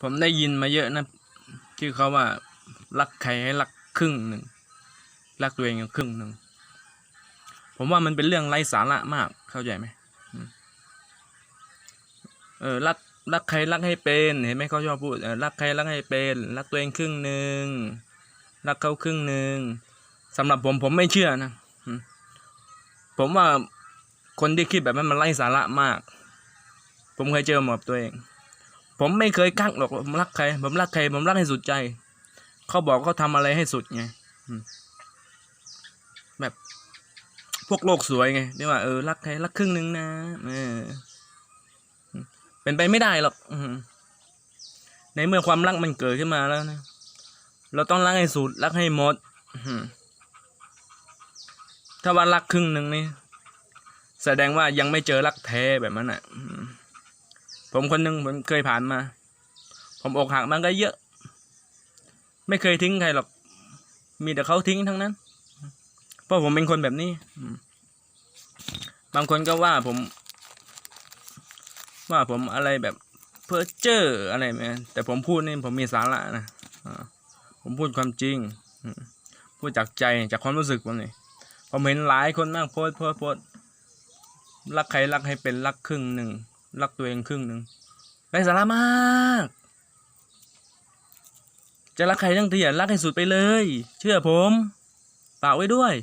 ผมได้ยินมาเยอะนะที่เขาว่า รักใครให้รักครึ่งหนึ่งรักตัวเองครึ่งหนึ่งผมว่ามันเป็นเรื่องไร้สาระมากเข้าใจไหมเออรักรักใครรักให้เป็นเห็นไหมเขาชอบพูดเออรักใครรักให้เป็น รักตัวเองครึ่งหนึ่งรักเขาครึ่งหนึ่งสำหรับผมผมไม่เชื่อนะผมว่าคนที่คิดแบบนั้นมันไร้สาระมาก ผมเคยเจอมากับตัวเอง ผมไม่เคยกักหรอกผมรักใคร ผมรักใคร ผมรักให้สุดใจ เขาบอกเขาทำอะไรให้สุดไงแบบพวกโลกสวยไงที่ว่าเออรักใครรักครึ่งหนึ่งนะเออเป็นไปไม่ได้หรอกในเมื่อความรักมันเกิดขึ้นมาแล้วนะเราต้องรักให้สุดรักให้หมดถ้าว่ารักครึ่งหนึ่งนี่แสดงว่ายังไม่เจอรักแท้แบบนั้นอะ ผมคนหนึ่งผมเคยผ่านมา ผมอกหักมันก็เยอะ ไม่เคยทิ้งใครหรอก มีแต่เขาทิ้งทั้งนั้น เพราะผมเป็นคนแบบนี้บางคนก็ว่าผม ว่าผมอะไรแบบเพ้อเจ้ออะไรไหมแต่ผมพูดนี่ผมมีสาระนะผมพูดความจริงพูดจากใจจากความรู้สึกผมนี่ผมเห็นหลายคนมากโพสโพสโพสรักใครรักให้เป็นรักครึ่งหนึ่ง รักตัวเองครึ่งหนึ่งไร้สาระมาก จะรักใครทั้งทีอะรักให้สุดไปเลย เชื่อผมฝากไว้ด้วย